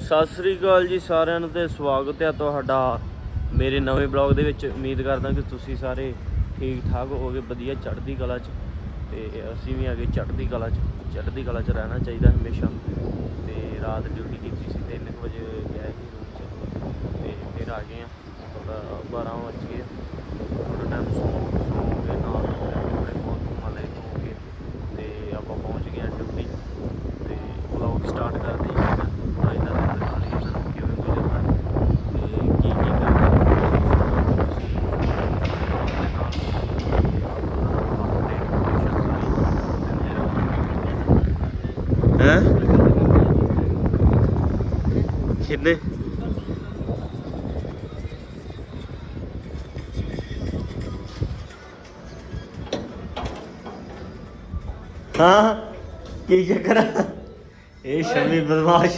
ਸਤਿ ਸ੍ਰੀ ਅਕਾਲ ਜੀ ਸਾਰਿਆਂ ਨੂੰ ਤੇ ਸਵਾਗਤ ਹੈ ਤੁਹਾਡਾ ਮੇਰੇ ਨਵੇਂ ਬਲੌਗ ਦੇ ਵਿੱਚ। ਉਮੀਦ ਕਰਦਾ ਕਿ ਤੁਸੀਂ ਸਾਰੇ ਠੀਕ ਠਾਕ ਹੋਵੋਗੇ, ਵਧੀਆ ਚੜ੍ਹਦੀ ਕਲਾ 'ਚ। ਤੇ ਅਸੀਂ ਵੀ ਅੱਗੇ ਚੜ੍ਹਦੀ ਕਲਾ 'ਚ, ਚੜ੍ਹਦੀ ਕਲਾ 'ਚ ਰਹਿਣਾ ਚਾਹੀਦਾ ਹਮੇਸ਼ਾ। ਤੇ ਰਾਤ ਡਿਊਟੀ ਕੀਤੀ ਸੀ 3 ਵਜੇ ਗਏ ਸੀ ਰੂਮ 'ਚ। ਤੇ ਫਿਰ ਆ ਗਏ ਆ ਥੋੜਾ 12 ਵਜੇ ਕੀ ਚੱਕਰ ਆ? ਇਹ ਸ਼ਮੀ ਬਦਮਾਸ਼।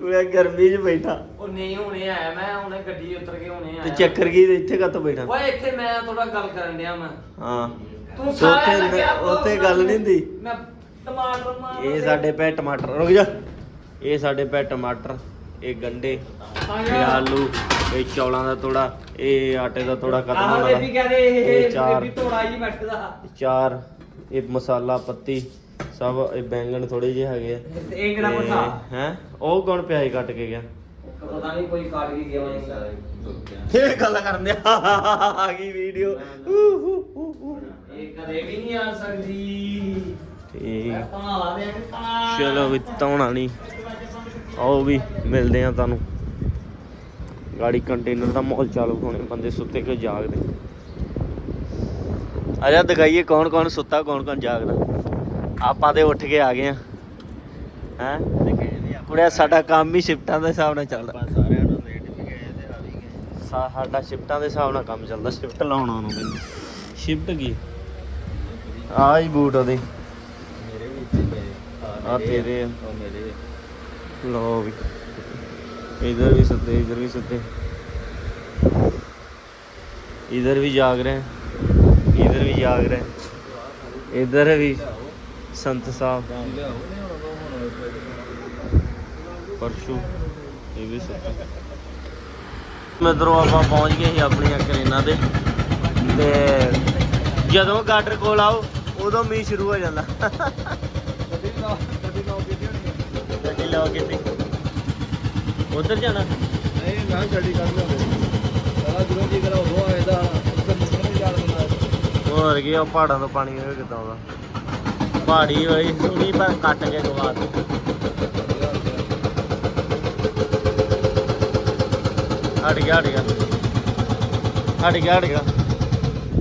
ਪੂਰਾ ਗਰਮੀ 'ਚ ਬੈਠਾ। ਉਹ ਨਹੀਂ ਹੁਣੇ ਆਇਆ ਮੈਂ ਹੁਣੇ ਗੱਡੀ ਉਤਰ ਕੇ ਹੁਣੇ ਤੇ ਆਇਆ। ਚੱਕਰ ਕੀ ਇੱਥੇ ਕਾਤੋਂ ਬੈਠਾ? ਓਏ ਇੱਥੇ ਮੈਂ ਥੋੜਾ ਗੱਲ ਕਰਨ ਡਿਆ ਮੈਂ ਹਾਂ। ਤੂੰ ਤੇ ਸਾਰਾ ਉੱਥੇ- ਲੱਗਿਆ ਉੱਥੇ ਗੱਲ ਨਹੀਂ ਹੁੰਦੀ। ਮੈਂ ਟਮਾਟਰ ਮਾਰ ਇਹ ਸਾਡੇ ਪੈ ਟਮਾਟਰ ਰੁਕ ਜਾ। ਇਹ ਸਾਡੇ ਪੈ ਟਮਾਟਰ ਇਹ ਗੰਡੇ ਇਹ ਆਲੂ ਇਹ ਚੌਲਾਂ ਦਾ ਤੋੜਾ ਇਹ ਆਟੇ ਦਾ ਤੋੜਾ ਖਤਮ ਆਹ ਬੇਬੀ ਵਾਲਾ ਕਹਿੰਦੇ ਇਹ ਇਹ ਚਾਰ। ਬੇਬੀ ਤੋੜਾ ਹੀ ਮਟਕਦਾ। ਚਾਰ ਇਹ ਮਸਾਲਾ ਪੱਤੀ ਸਭ ਇਹ ਬੈਂਗਣ ਥੋੜੇ ਜਿਹੇ ਹੈਗੇ ਆ। ਇਹ ਕਿਹੜਾ ਪੱਠਾ? ਹੈ? ਉਹ ਕੌਣ ਪਿਆਜ਼ ਕੱਟ ਕੇ ਗਿਆ? ਪਤਾ ਨਹੀਂ ਕੋਈ ਕਾਟ ਕੇ ਗਿਆ ਹੋਏਗਾ ਇਹ ਗੱਲ ਕਰਦੇ ਆ ਆ ਗਈ ਵੀਡੀਓ। ਇਹ ਕਦੇ ਵੀ ਨਹੀਂ ਆ ਸਕਦੀ। ਠੀਕ। ਧਾਲਾ ਦੇ ਕੇ ਧਾਲਾ। ਚਲੋ ਵੀ ਧੌਣਾ ਨਹੀਂ ਆਓ ਵੀ ਮਿਲਦੇ ਆ ਤੁਹਾਨੂੰ। ਗਾੜੀ ਕੰਟੇਨਰ ਦਾ ਮਾਹੌਲ ਚਾਲੂ ਹੋਣੇ ਬੰਦੇ ਸੁੱਤੇ ਕਿ ਜਾਗਦੇ? ਆਜਾ ਦਿਖਾਈਏ ਕੌਣ ਕੌਣ ਸੁੱਤਾ ਕੌਣ ਕੌਣ ਜਾਗਦਾ। ਆਪਾਂ ਤੇ ਉੱਠ ਕੇ ਆ ਗਏ ਆ। ਹੈ? ਕੁੜਿਆ ਸਾਡਾ ਕੰਮ ਹੀ ਸ਼ਿਫਟਾਂ ਦੇ ਹਿਸਾਬ ਨਾਲ ਚੱਲਦਾ। ਸਾਡਾ ਸ਼ਿਫਟਾਂ ਦੇ ਹਿਸਾਬ ਨਾਲ ਕੰਮ ਚੱਲਦਾ। ਸ਼ਿਫਟ ਲਾਉਣਾ ਉਹਨੂੰ ਕਹਿੰਦੇ ਸ਼ਿਫਟ ਕੀ? ਆ ਹੀ ਬੂਟ ਉਹਦੇ। ਮੇਰੇ ਵੀ ਇੱਥੇ ਪਏ। ਆ ਤੇਰੇ ਆ। ਮੇਰੇ ਲੋ ਵੀ। ਇਧਰ ਵੀ ਸੁੱਤੇ ਇਧਰ ਵੀ ਸੁੱਤੇ ਇਧਰ ਵੀ ਜਾਗ ਰਹੇ। ਇਧਰ ਵੀ ਜਾਗ ਰਹੇ। ਇਧਰ ਵੀ। ਸੰਤ ਸਾਹਿਬ। ਪਰਸ਼ੂ ਇਹ ਵੀ ਸੱਤ ਮਿੱਤਰੋ ਆਪਾਂ ਪਹੁੰਚ ਗਏ ਸੀ ਆਪਣੀਆਂ ਕਰੇਨਾ ਦੇ ਤੇ ਜਦੋਂ ਗਾਟਰ ਕੋਲ ਆਓ ਉਦੋਂ ਮੀਂਹ ਸ਼ੁਰੂ ਹੋ ਜਾਂਦਾ। ਗੱਡੀ ਲਾ ਗੱਡੀ ਲਾ ਕੇ ਹੋਣੀ ਗੱਡੀ ਲਾ ਕੇ ਉਧਰ ਜਾਣਾ? ਨਹੀਂ ਮੈਂ ਗੱਡੀ ਕਰ ਲਾਂ ਸਾਰਾ ਜਦੋਂ ਜੀ ਕਰਾ ਉਦੋਂ ਆਏਦਾ ਹੋਰ ਗਿਆ ਪਹਾੜਾਂ ਤੋਂ ਪਾਣੀ ਹੋਵੇ ਆਉਂਦਾ ਪਹਾੜੀ ਹੋਈ, ਸੁਣੀ ਪਰ ਕੱਟ ਕੇ ਗਵਾ ਦਿੱਤੀ। ਹਟ ਗਿਆ ਹਟ ਗਿਆ। ਹਟ ਗਿਆ ਹਟ ਗਿਆ।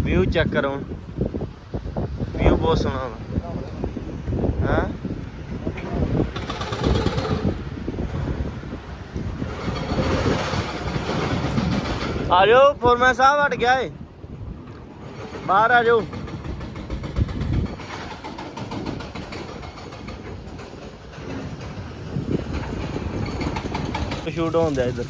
ਵਿਊ ਚੈੱਕ ਕਰੋ ਵਿਊ ਬਹੁਤ ਸੋਹਣਾ ਵਾ ਹਾਂ? ਆ ਜਾਓ, ਫੋਰਮੈਨ ਸਾਹਿਬ ਹਟ ਗਿਆ ਏ। ਬਾਹਰ ਆ ਜਾਓ। ਸ਼ੂਟ ਹੁੰਦਾ ਇੱਧਰ।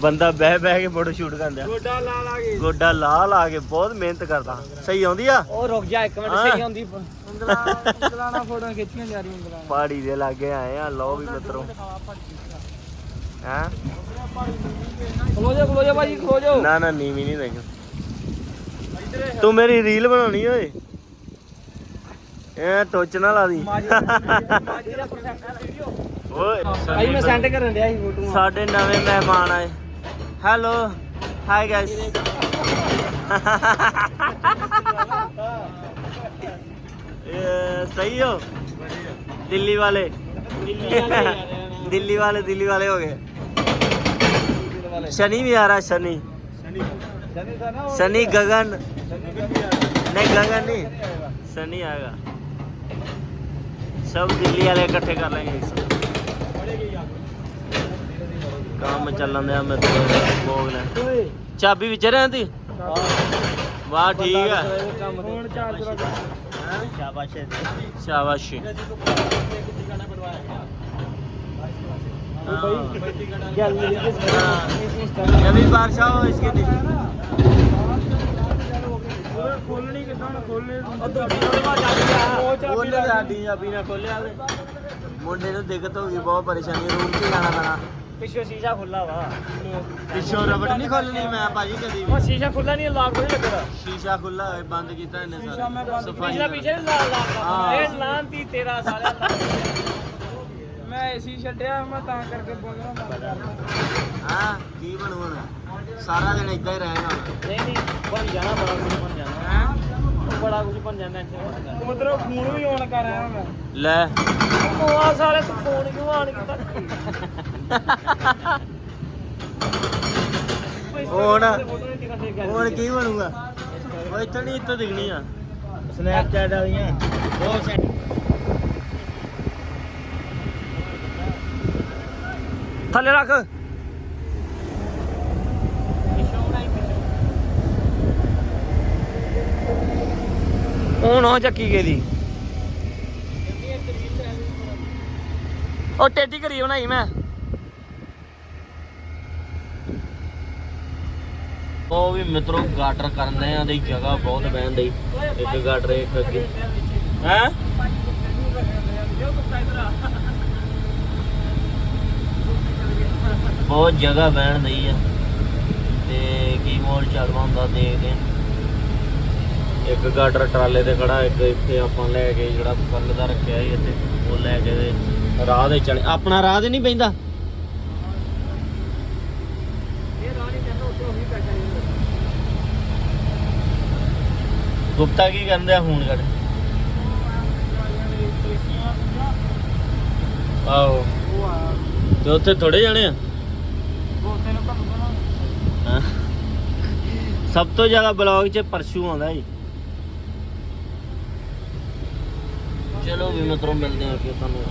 ਬੰਦਾ ਬਹਿ ਬਹਿ ਕੇ ਫੋਟੋ ਸ਼ੂਟ ਕਰਦਾ ਗੋਡਾ ਲਾ ਲਾ ਕੇ ਗੋਡਾ ਲਾ ਲਾ ਕੇ ਬਹੁਤ ਮਿਹਨਤ ਕਰਦਾ। ਸਹੀ ਆਉਂਦੀ ਆ? ਉਹ ਰੁਕ ਜਾ ਇੱਕ ਮਿੰਟ। ਸਹੀ ਹੁੰਦੀ ਉਂਗਲਾਂ ਉਂਗਲਾਂ ਨਾਲ ਫੋਟੋਆਂ ਖਿੱਚੀਆਂ ਜਾ ਰਹੀਆਂ ਉਂਗਲਾਂ। ਪਹਾੜੀ ਦੇ ਲਾਗੇ ਆਏ ਆ ਲਓ ਵੀ ਮਿੱਤਰੋ। ਹੈਂ? ਖਲੋ ਜਾ ਖਲੋ ਜਾ ਭਾਜੀ ਖਲੋ ਜਾ ਨਾ ਨਾ ਨੀਵੀਂ ਨਹੀਂ ਦੇਖ। ਤੂੰ ਮੇਰੀ ਰੀਲ ਬਣਾਉਣੀ ਓਏ। ਇਹ ਟੋਚ ਨਾ ਲਾ ਦੀ। ਓਏ ਭਾਈ ਮੈਂ ਸੈਂਡ ਕਰਨ ਡਿਆ ਸੀ ਫੋਟੋ ਸਾਡੇ ਨਵੇਂ ਮਹਿਮਾਨ ਆਏ ਹੈਲੋ ਹਾਈ ਗਾਇਸ ਸਹੀ ਹੋ ਦਿੱਲੀ ਵਾਲੇ ਦਿੱਲੀ ਵਾਲੇ ਦਿੱਲੀ वाले हो गए शनि भी आ रहा है शनि ਜਨੀ ਦਾ ਨਾ शनि गगन ਸ਼ਨੀ का भी आ रहा है। नहीं गगन काम ਚੱਲਣ ਦਿਆ ਮੈਂ ਤੇ ਭੋਗ ਲੈ ਚਾਬੀ ਵਿੱਚ ਰਹਿੰਦੀ ਵਾਹ ਠੀਕ ਹੈ ਹੁਣ ਚਾਰ ਜਰਾ ਸ਼ਾਬਾਸ਼ ਸ਼ਾਬਾਸ਼ कभी बारिश हो इसके दिन ਖੋਲਣੀ ਕਿਦਾਂ ਹੁਣ ਖੋਲਣੇ ਉਹ ਦੂਜੀ ਨੂੰ ਮਾ ਚੱਲ ਗਿਆ ਉਹਨੇ ਸਾਡੀ ਚਾਬੀ ਨਾ ਖੋਲਿਆ ਤੇ ਮੁੰਡੇ ਨੂੰ ਦਿੱਕਤ ਹੋ ਗਈ ਬਹੁਤ ਪਰੇਸ਼ਾਨੀ ਰੂਮ 'ਚ ਜਾਣਾ ਪੈਣਾ ਪਿੱਛੋਂ ਸ਼ੀਸ਼ਾ ਖੁੱਲਾ ਵਾ। ਪਿੱਛੋਂ ਰਬੜ ਨਹੀਂ ਖੋਲਣੀ ਮੈਂ ਭਾਜੀ ਕਦੀ ਉਹ ਵੀ ਸ਼ੀਸ਼ਾ ਖੁੱਲਾ ਨਹੀਂ ਲਾਕ ਨਹੀਂ ਲੱਗਦਾ ਸ਼ੀਸ਼ਾ ਖੁੱਲਾ ਹੋਏ ਬੰਦ ਕੀਤਾ ਇਹਨੇ ਸ਼ੀਸ਼ਾ ਮੈਂ ਸਾਰਾ ਬੰਦ ਸਫ਼ਾਈ ਪਿਛਲਾ। ਪਿੱਛੇ ਲਾ ਲਾ ਹਾਂ। ਇਹ ਲਾਂਤੀ ਤੇਰਾ ਸਾਲਿਆ ਮੈਂ ਏਸੀ ਛੱਡਿਆ ਮੈਂ ਤਾਂ ਕਰਕੇ ਬੋਲਣਾ ਬੰਦ ਹਾਂ? ਕੀ ਬਣੂ ਹੁਣ? ਸਾਰਾ ਦਿਨ ਇਦਾਂ ਹੀ ਰਹੇਗਾ ਨਹੀਂ ਨਹੀਂ ਬਣ ਜਾਣਾ ਬੜਾ ਕੁਝ ਬਣ ਜਾਣਾ। ਹੈ? ਉਹ ਬੜਾ ਕੁਝ ਬਣ ਜਾਂਦਾ ਇੱਥੇ ਮਤਲਬ ਫੋਨ ਵੀ ਆਨ ਕਰ ਆਇਆ ਮੈਂ। ਲੈ। ਮੋਆ ਸਾਲੇ ਤੂੰ ਫੋਨ ਕਿਉਂ ਆਨ ਕੀਤਾ? ਹੁਣ ਹੁਣ ਕੀ ਬਣੂਗਾ? ਉਹ ਇੱਥੇ ਨਹੀਂ ਇੱਥੇ ਦਿਖਣੀ ਆ। ਸਨੈਪਚੈਟ ਵਾਲੀਆਂ। ਬਹੁਤ ਥੱਲੇ ਰੱਖ। ਉਹ ਨਾ ਚੱਕੀ ਕੇ ਦੀ। ਉਹ ਟੇਡੀ ਕਰੀ ਬਣਾਈ ਮੈਂ। ਉਹ ਵੀ ਮਿੱਤਰੋ ਗਾਟਰ ਕਰਨੇ ਆ, ਦੀ ਜਗ੍ਹਾ ਬਹੁਤ ਬਹਿਣ ਦੀ। ਇੱਕ ਗਾਟਰ ਇੱਕ ਅੱਗੇ। ਹੈ? ਬਹੁਤ ਜਗ੍ਹਾ ਬਹਿਣ ਦੀ ਆ। ਤੇ ਕੀ ਮੋਲ ਚੱਲਦਾ ਹੁੰਦਾ ਦੇਖਦੇ ਇੱਕ ਗਾਟਰ ਟਰਾਲੇ ਤੇ ਖੜਾ, ਇੱਕ ਇੱਥੇ ਆਪਾਂ ਲੈ ਕੇ ਜਿਹੜਾ ਫੁੱਲ ਦਾ ਰੱਖਿਆ ਸੀ ਇੱਥੇ, ਉਹ ਲੈ ਕੇ ਰਾਹ ਦੇ ਚਲੇ। ਆਪਣਾ ਰਾਹ ਤੇ ਨਹੀਂ ਪੈਂਦਾ ਗੁਪਤਾ ਕੀ ਕਰਦੇ ਆ? ਹੁਣ ਕੱਢ ਆਹੋ। ਤੇ ਉੱਥੇ ਥੋੜੇ ਜਾਣੇ ਆ? ਹਾਂ। ਸਭ ਤੋਂ ਜ਼ਿਆਦਾ ਬਲੌਗ 'ਚ ਪਰਸ਼ੂ ਆਉਂਦਾ ਜੀ। ਚਲੋ ਵੀ ਮਿੱਤਰੋ ਮਿਲਦੇ ਆ ਕਿ ਤੁਹਾਨੂੰ।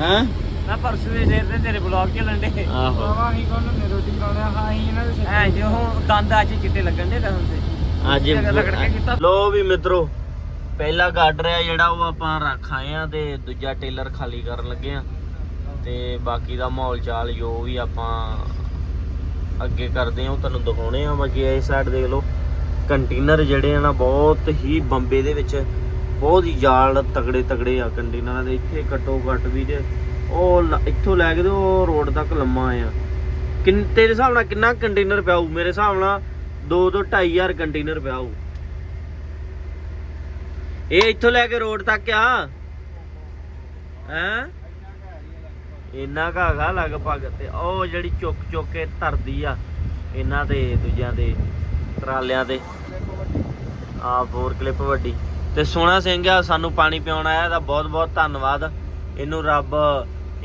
ਹੈਂ? ਮੈਂ ਪਰਸੋਂ ਦੇ ਸਿਰ ਤੇ ਤੇਰੇ ਬਲੌਗ ਚੱਲਣ ਦੇ ਆਹੋ। ਅਸੀਂ ਕੋਲ ਨੇ ਰੋਟੀ ਖਾਣੇ ਹਾਂ ਅਸੀਂ ਇਹਨਾਂ ਦੇ ਐ ਜੋ ਹੁਣ ਦੰਦ ਅੱਜ ਚਿੱਟੇ ਲੱਗਣ ਦੇ ਕਸਮ ਤੇ। ਅੱਜ। ਲੋ ਵੀ ਮਿੱਤਰੋ ਪਹਿਲਾ ਗਾਡਰ ਆ ਜਿਹੜਾ ਉਹ ਆਪਾਂ ਰੱਖ ਆਏ ਆ ਤੇ ਦੂਜਾ ਟੇਲਰ ਖਾਲੀ ਕਰਨ ਲੱਗੇ ਆ। ਤੇ ਬਾਕੀ ਦਾ ਮਾਹੌਲ ਚਾਲ ਜੋ ਵੀ ਆਪਾਂ ਅੱਗੇ ਕਰਦੇ ਆ ਉਹ ਤੁਹਾਨੂੰ ਦਿਖਾਉਣੇ ਆ। ਬਾਕੀ ਇਸ ਸਾਈਡ ਦੇਖ ਲਓ ਕੰਟੇਨਰ ਜਿਹੜੇ ਆ ਨਾ ਬਹੁਤ ਹੀ ਬੰਬੇ ਦੇ ਵਿੱਚ ਬਹੁਤ ਹੀ ਜਾਲ ਤਗੜੇ ਤਗੜੇ ਆ ਕੰਟੇਨਰਾਂ ਦੇ। ਇੱਥੇ ਘੱਟੋ ਘੱਟ ਵੀ ਜੇ ਉਹ ਇੱਥੋਂ ਲੈ ਕੇ ਤੇ ਉਹ ਰੋਡ ਤੱਕ ਲੰਮਾ ਆ। ਕਿੰਨ ਤੇਰੇ ਹਿਸਾਬ ਨਾਲ ਕਿੰਨਾ ਕੰਟੇਨਰ ਪਿਆ ਮੇਰੇ ਹਿਸਾਬ ਨਾਲ 2 ਤੋਂ 2500 ਕੰਟੇਨਰ ਪਿਆ ਹੋਊ ਇਹ ਇੱਥੋਂ ਲੈ ਕੇ ਰੋਡ ਤੱਕ ਆ? ਹੈ? ਇੰਨਾ ਕੁ ਲਗਭਗ ਤੇ ਉਹ ਜਿਹੜੀ ਚੁੱਕ ਚੁੱਕ ਕੇ ਧਰਦੀ ਆ, ਇਹਨਾਂ ਦੇ, ਦੂਜਿਆਂ ਦੇ, ਟਰਾਲਿਆਂ ਤੇ ਆ ਫੋਰ ਕਲਿੱਪ ਵੱਡੀ। ਤੇ ਸੋਹਣਾ ਸਿੰਘ ਆ, ਸਾਨੂੰ ਪਾਣੀ ਪਿਆਉਣ ਆਇਆ ਦਾ ਬਹੁਤ ਬਹੁਤ ਧੰਨਵਾਦ। ਇਹਨੂੰ ਰੱਬ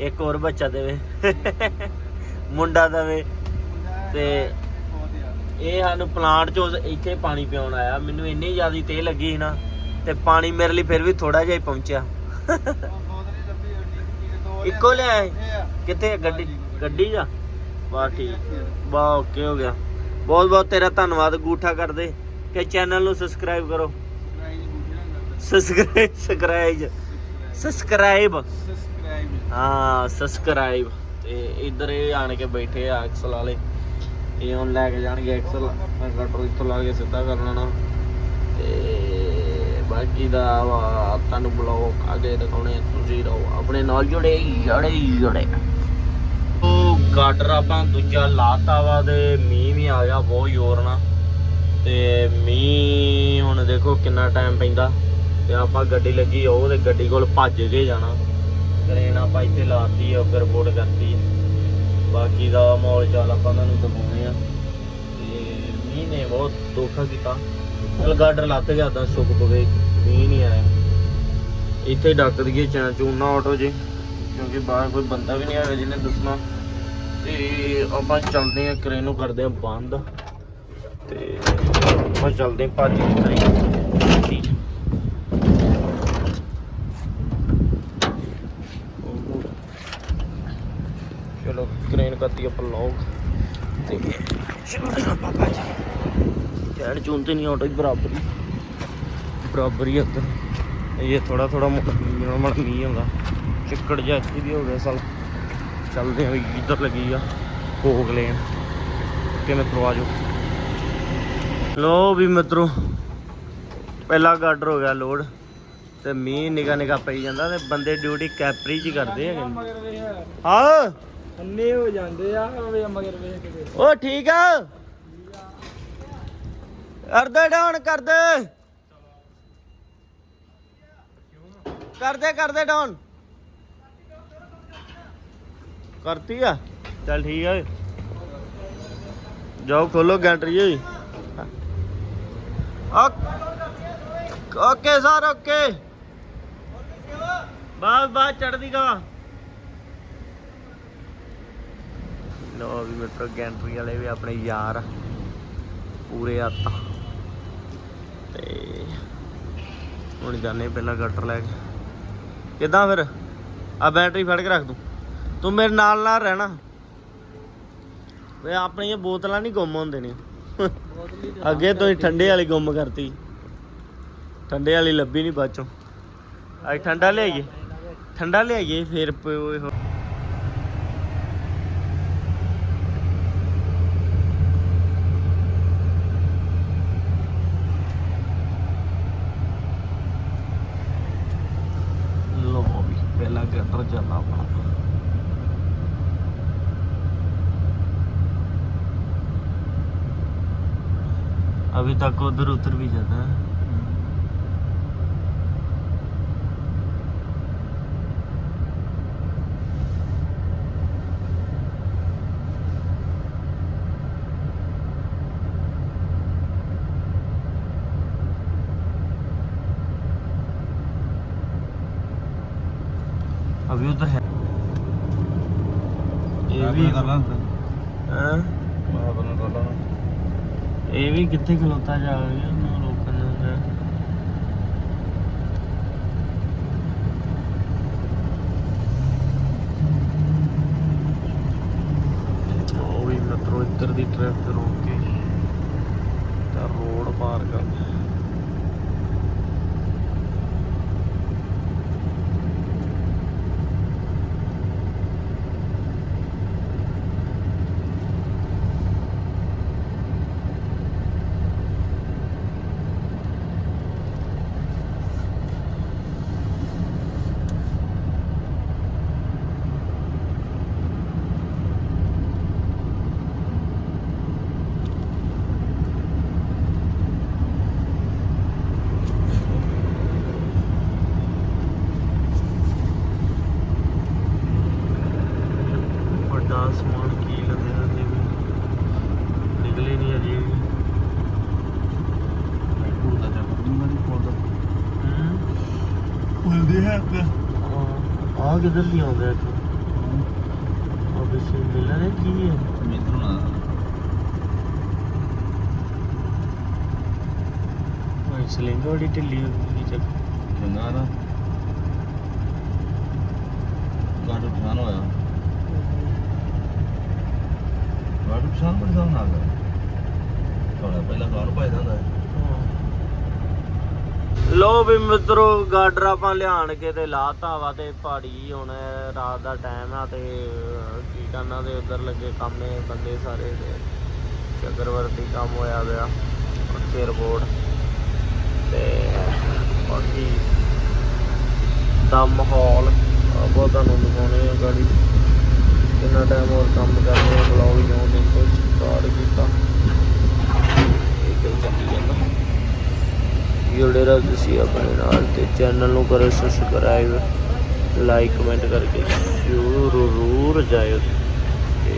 ਇੱਕ ਹੋਰ ਬੱਚਾ ਦੇਵੇ। ਮੁੰਡਾ ਦੇਵੇ। ਤੇ ਇਹ ਸਾਨੂੰ ਪਲਾਂਟ ਚੋਂ ਇੱਥੇ ਪਾਣੀ ਪਿਆਉਣ ਆਇਆ। ਮੈਨੂੰ ਇੰਨੀ ਜ਼ਿਆਦੀ ਤੇ ਲੱਗੀ ਸੀ ਨਾ ਤੇ ਪਾਣੀ ਮੇਰੇ ਲਈ ਫਿਰ ਵੀ ਥੋੜਾ ਜਿਹਾ ਹੀ ਪਹੁੰਚਿਆ। ਇੱਕੋ ਲਿਆ ਕਿੱਥੇ? ਗੱਡੀ ਗੱਡੀ ਜਾ ਵਾਹ ਠੀਕ। ਵਾਹ ਓਕੇ ਹੋ ਗਿਆ। ਬਹੁਤ ਬਹੁਤ ਤੇਰਾ ਧੰਨਵਾਦ ਗੂਠਾ ਕਰ ਦੇ ਕਿ ਚੈਨਲ ਨੂੰ ਸਬਸਕ੍ਰਾਈਬ ਕਰੋ। ਸਬਸਕ੍ਰਾਈਬ ਸਬਸਕ੍ਰਾਈਬ ਸਬਸਕ੍ਰਾਈਬ ਹਾਂ ਸਬਸਕ੍ਰਾਈਬ ਤੇ ਇੱਧਰ ਇਹ ਆਣ ਕੇ ਬੈਠੇ ਆ ਐਕਸਲ ਵਾਲੇ। ਇਹ ਹੁਣ ਲੈ ਕੇ ਜਾਣਗੇ ਐਕਸਲ ਮੈਂ ਕਟਰ ਇੱਥੋਂ ਲਾ ਕੇ ਸਿੱਧਾ ਕਰ ਲੈਣਾ। ਤੇ ਬਾਕੀ ਦਾ ਵਾ, ਤੁਹਾਨੂੰ ਬਲੌਗ ਅੱਗੇ ਦਿਖਾਉਣੇ ਤੁਸੀਂ ਰਹੋ ਆਪਣੇ ਨਾਲ ਜੁੜੇ, ਜੜੇ ਜੜੇ। ਉਹ ਗਾਡਰ ਆਪਾਂ ਦੂਜਾ ਲਾਤਾ ਵਾ ਤੇ ਮੀਂਹ ਵੀ ਆ ਗਿਆ, ਬਹੁਤ ਜ਼ੋਰ ਨਾਲ। ਤੇ ਮੀਂਹ ਹੁਣ ਦੇਖੋ ਕਿੰਨਾ ਟਾਈਮ ਪੈਂਦਾ। ਤੇ ਆਪਾਂ ਗੱਡੀ ਲੱਗੀ, ਉਹ ਤੇ ਗੱਡੀ ਕੋਲ ਭੱਜ ਕੇ ਜਾਣਾ। ਕਰੇਨ ਆਪਾਂ ਇੱਥੇ ਲਾਤੀ ਆ ਉੱਪਰ ਰਿਪੋਰਟ ਕਰਤੀ। ਬਾਕੀ ਦਾ ਮਾਹੌਲ ਚਾਲ ਆਪਾਂ ਤੁਹਾਨੂੰ ਦਿਖਾਉਂਦੇ ਆ ਤੇ ਮੀਂਹ ਨੇ ਬਹੁਤ ਧੋਖਾ ਕੀਤਾ। ਚਲ ਗਾਡਰ ਲੱਤ ਗਿਆ ਤਾਂ ਸੁੱਕ ਪਵੇ, ਮੀਂਹ ਨਹੀਂ ਆਇਆ। ਇੱਥੇ ਡੱਕ ਦਈਏ ਚੈਨ ਚੂਨਾ ਆਟੋ ਜੇ, ਕਿਉਂਕਿ ਬਾਹਰ ਕੋਈ ਬੰਦਾ ਵੀ ਨਹੀਂ ਆਇਆ ਜਿਹਨੇ ਦੱਸਣਾ। ਤੇ ਆਪਾਂ ਚੱਲਦੇ ਆ ਕਰੇਨ ਨੂੰ ਕਰਦੇ ਆ ਬੰਦ। ਤੇ ਆਪਾਂ ਚੱਲਦੇ ਆ ਭੱਜ ਕੇ ਕਰੇਨ ਠੀਕ ਚਲੋ ਕਰੇਨ ਕਰਤੀ ਆਪਾਂ ਲੋਕ। ਤੇ ਚਲੋ ਪਾਪਾ ਜੀ ਚੈਨ ਚੂਨ ਨਹੀਂ ਆਟੋ ਹੀ ਬਰਾਬਰ ਉੱਧਰ। ਇਹ ਥੋੜਾ ਥੋੜਾ ਮੋੜਾ ਮੋੜਾ ਮੀਂਹ ਹੁੰਦਾ ਚਿੱਕੜ ਜਿਹਾ ਇੱਥੇ ਵੀ ਹੋ ਗਿਆ ਸਾਲ। ਚੱਲਦੇ ਆ ਇੱਧਰ ਲੱਗੀ ਆ ਭੋਗ ਲੈਣ। ਕਿ ਮਿੱਤਰੋ ਆਜੋ ਲੋ ਵੀ ਮਿੱਤਰੋ, ਪਹਿਲਾ ਗਾਰਡਰ ਹੋ ਗਿਆ ਲੋਡ। ਤੇ ਮੀਂਹ ਨਿਗਾ ਨਿਗਾ ਪਈ ਜਾਂਦਾ ਤੇ ਬੰਦੇ ਡਿਊਟੀ ਕੈਪਰੀ ਚ ਕਰਦੇ ਆ ਹਾਂ। ਅੰਨੇ ਹੋ ਜਾਂਦੇ ਆ ਵੇ ਮਗਰ ਵੇਖ ਕੇ ਉਹ ਠੀਕ ਆ। ਕਰ ਡਾਊਨ ਕਰ ਦੇ ਕਰ ਦੇ ਡਾਊਨ। ਕਰਤੀ ਆ। ਚੱਲ ਠੀਕ ਆ ਜਾਓ, ਖੋਲੋ ਗੈਂਟਰੀ ਹੋਈ ਓਕੇ ਸਰ, ਓਕੇ। ਬਸ ਬਸ ਚੜਦੀ ਗਾ ਲੋ ਵੀ ਮਿੱਤਰ ਗੈਂਟਰੀ ਵਾਲੇ ਵੀ ਆਪਣੇ ਯਾਰ ਪੂਰੇ ਹੱਥ ਤੇ ਹੁਣ ਜਾਣੇ ਪਹਿਲਾਂ ਗਟਰ ਲੈ ਕੇ। ਕਿੱਦਾਂ ਫਿਰ? ਆ ਬੈਟਰੀ ਫੜ ਕੇ ਰੱਖ ਦੂੰ। ਤੂੰ ਮੇਰੇ ਨਾਲ ਨਾਲ ਰਹਿਣਾ। ਵੇ ਆਪਣੀਆਂ ਬੋਤਲਾਂ ਨਹੀਂ ਗੁੰਮ ਹੁੰਦੇ ਨੇ ਅੱਗੇ ਤੋਂ ਹੀ ਠੰਡੇ ਵਾਲੀ ਗੁੰਮ ਕਰਤੀ। ਠੰਡੇ ਵਾਲੀ ਲੱਭੀ ਨਹੀਂ ਬਾਚੋਂ ਅੱਜ ਠੰਡਾ ਲਿਆਈਏ। ਠੰਡਾ ਲਿਆਈਏ, ਫਿਰ ਪਿਓ ਪਹਿਲਾ ਗਟਰ ਚੱਲਦਾ ਆਪਣਾ अभी तक उधर उतर भी जाता है अभी उधर है ये भी हाँ? ਇਹ ਵੀ ਕਿੱਥੇ ਖਲੋਤਾ ਜਾ ਗਿਆ ਉਹਨੂੰ ਰੋਕਣ ਦਾ ਉਹ ਵੀ ਮਤਰੋ ਇੱਧਰ ਦੀ ਟ੍ਰੈਫਿਕ ਰੋਕ ਕੇ ਤਾਂ ਰੋਡ ਪਾਰ ਕਰ ਕਿੱਧਰ ਦੀ ਆਉਂਦਾ ਇੱਕ ਆ ਬਿਸੇ ਮਿਲਰ ਹੈ ਕੀ ਹੈ? ਮਿੱਤਰੋਂ ਨਾ ਉਹ ਸਲਿੰਗ ਬੜੀ ਢਿੱਲੀ ਹੋ ਗਈ ਚੱਲ ਚੰਗਾ ਨਾ। ਗਾੜੂ ਪਛਾਣ ਹੋਇਆ। ਗਾੜੂ ਪਛਾਣ ਬੜੀ ਸਾਹ ਨਾਲ ਥੋੜਾ ਪਹਿਲਾਂ ਗਾੜੂ ਪਾਇਦਾ ਹੁੰਦਾ ਹੈ ਲੋ ਵੀ ਮਿੱਤਰੋ, ਗਾਡਰ ਆਪਾਂ ਲਿਆਣ ਕੇ ਤੇ ਲਾਤਾ ਵਾ ਤੇ ਪਹਾੜੀ ਹੁਣ ਰਾਤ ਦਾ ਟਾਈਮ ਆ ਤੇ, ਕੀ ਕਰਨਾ ਤੇ ਉਧਰ ਲੱਗੇ ਕੰਮੇ ਬੰਦੇ ਸਾਰੇ ਤੇ। ਚੱਕਰਵਰਤੀ ਕੰਮ ਹੋਇਆ ਪਿਆ, ਉੱਥੇ ਰਿਪੋਰਟ ਤੇ ਬਾਕੀ ਦਾ ਮਾਹੌਲ ਬਹੁਤ ਤੁਹਾਨੂੰ ਦਿਖਾਉਣੇ ਆ ਗਾੜੀ। ਕਿੰਨਾ ਟਾਈਮ ਹੋਰ ਕੰਮ ਕਰਦੇ ਆ, ਬਲੌਗ ਜਿਉਂ ਦੇਖੋ ਸਟਾਰਟ ਕੀਤਾ। ਇਹ ਚੱਲੀ ਜਾਂਦਾ। ਜੁੜੇ ਰਹੋ ਤੁਸੀਂ ਆਪਣੇ ਨਾਲ ਤੇ ਚੈਨਲ ਨੂੰ ਕਰੋ ਸਬਸਕ੍ਰਾਈਬ ਲਾਈਕ ਕਮੈਂਟ ਕਰਕੇ ਜ਼ਰੂਰ ਜਾਇਓ ਤੇ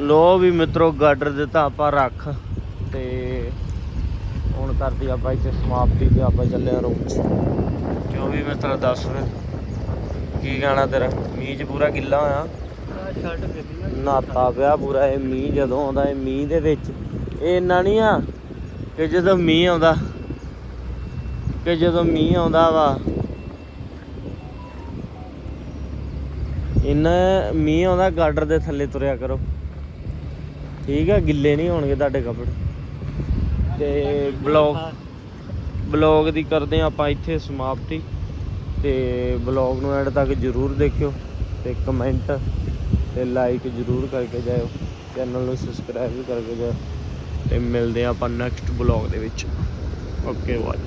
ਲੋ ਵੀ ਮਿੱਤਰੋ ਗਾਡਰ ਦਿੱਤਾ ਆਪਾਂ ਰੱਖ ਤੇ ਹੁਣ ਕਰਦੀ ਆਪਾਂ ਇੱਥੇ ਸਮਾਪਤੀ ਤੇ ਆਪਾਂ ਚੱਲੇ ਆ ਰੂਮ ਕਿਉਂ ਵੀ ਮਿੱਤਰ ਦੱਸ ਕੀ ਕਹਿਣਾ ਤੇਰਾ? ਮੀਂਹ ਚ ਪੂਰਾ ਗਿੱਲਾ ਹੋਇਆ। ਨਾਤਾ ਪਿਆ ਪੂਰਾ ਇਹ ਮੀਂਹ ਜਦੋਂ ਆਉਂਦਾ, ਇਹ ਮੀਂਹ ਦੇ ਵਿੱਚ। ਇਹ ਇੰਨਾ ਨਹੀਂ ਆ ਕਿ ਜਦੋਂ ਮੀਂਹ ਆਉਂਦਾ, ਕਿ ਜਦੋਂ ਮੀਂਹ ਆਉਂਦਾ ਵਾ। ਇਹਨਾਂ ਮੀਂਹ ਆਉਂਦਾ ਗਾਡਰ ਦੇ ਥੱਲੇ ਤੁਰਿਆ ਕਰੋ। ਠੀਕ ਹੈ ਗਿੱਲੇ ਨਹੀਂ ਹੋਣਗੇ ਤੁਹਾਡੇ ਕੱਪੜੇ। ਤੇ ਬਲੌਗ ਬਲੌਗ ਦੀ ਕਰਦੇ ਹਾਂ ਆਪਾਂ ਇੱਥੇ ਸਮਾਪਤੀ। ਤੇ ਬਲੌਗ ਨੂੰ ਐਂਡ ਤੱਕ ਜਰੂਰ ਦੇਖਿਓ ਤੇ ਕਮੈਂਟ ਤੇ ਲਾਈਕ ਜਰੂਰ ਕਰਕੇ ਜਾਇਓ। ਚੈਨਲ ਨੂੰ ਸਬਸਕ੍ਰਾਈਬ ਵੀ ਕਰਕੇ ਜਾਇਓ। ਤੇ ਮਿਲਦੇ ਹਾਂ ਆਪਾਂ ਨੈਕਸਟ ਬਲੌਗ ਦੇ ਵਿੱਚ। Okay bye.